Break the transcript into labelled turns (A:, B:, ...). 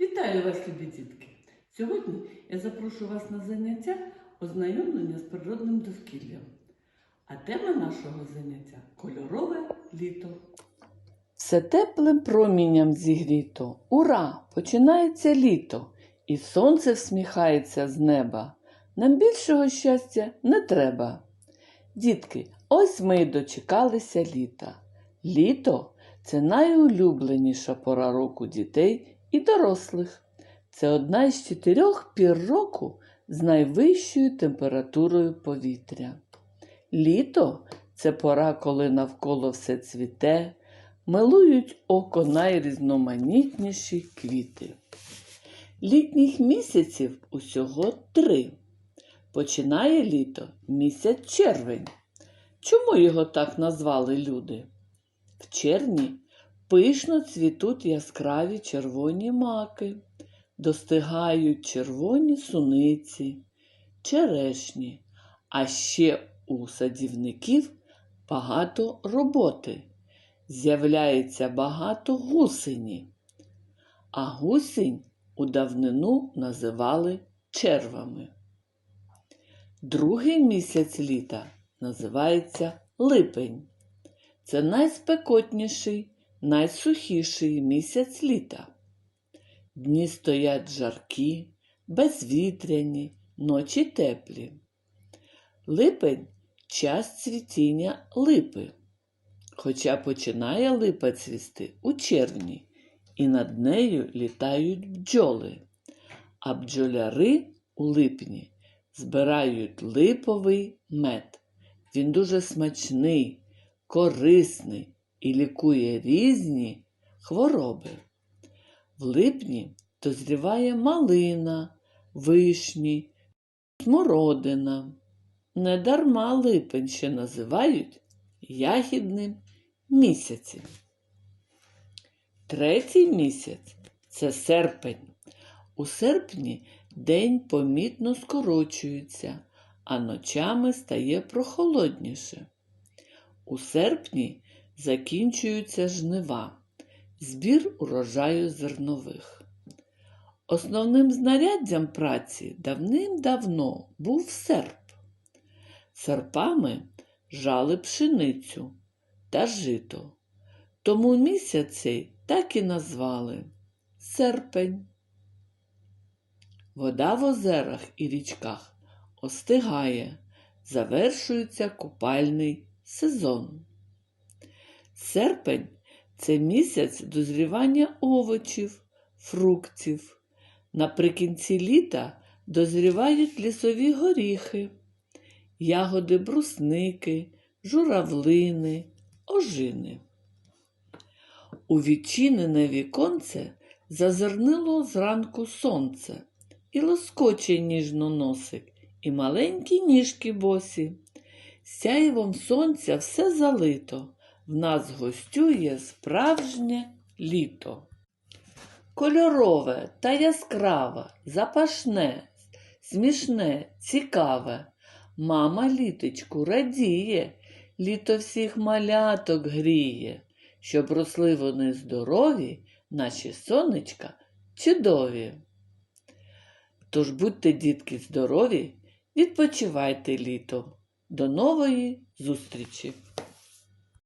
A: Вітаю вас, любі дітки! Сьогодні я запрошую вас на заняття ознайомлення з природним довкіллям. А тема нашого заняття кольорове літо.
B: Все теплим промінням зігріто. Ура! Починається літо, і сонце всміхається з неба. Нам більшого щастя не треба. Дітки, ось ми й дочекалися літа. Літо це найулюбленіша пора року дітей і дорослих. Це одна із чотирьох пір року з найвищою температурою повітря. Літо це пора, коли навколо все цвіте, милують око найрізноманітніші квіти. Літніх місяців усього три. Починає літо місяць червень. Чому його так назвали люди? В червні пишно цвітуть яскраві червоні маки, достигають червоні суниці, черешні, а ще у садівників багато роботи. З'являється багато гусені, а гусінь у давнину називали червами. Другий місяць літа називається липень. Це найспекотніший, найсухіший місяць літа. Дні стоять жаркі, безвітряні, ночі теплі. Липень час цвітіння липи. Хоча починає липа цвісти у червні, і над нею літають бджоли, а бджоляри у липні збирають липовий мед. Він дуже смачний, корисний і лікує різні хвороби. В липні дозріває малина, вишні, смородина. Недарма липень ще називають ягідним місяцем. Третій місяць це серпень. У серпні день помітно скорочується, а ночами стає прохолодніше. У серпні закінчуються жнива, збір урожаю зернових. Основним знаряддям праці давним-давно був серп. Серпами жали пшеницю та жито. Тому місяць цей так і назвали серпень. Вода в озерах і річках остигає, завершується купальний сезон. Серпень це місяць дозрівання овочів, фруктів. Наприкінці літа дозрівають лісові горіхи, ягоди брусники, журавлини, ожини. У відчинене віконце зазирнило зранку сонце і лоскоче ніжно носик, і маленькі ніжки босі. Сяєвом сонця все залито, в нас гостює справжнє літо. Кольорове та яскраве, запашне, смішне, цікаве. Мама літочку радіє, літо всіх маляток гріє, щоб росли вони здорові, наші сонечка чудові. Тож будьте, дітки, здорові, відпочивайте літом. До нової зустрічі!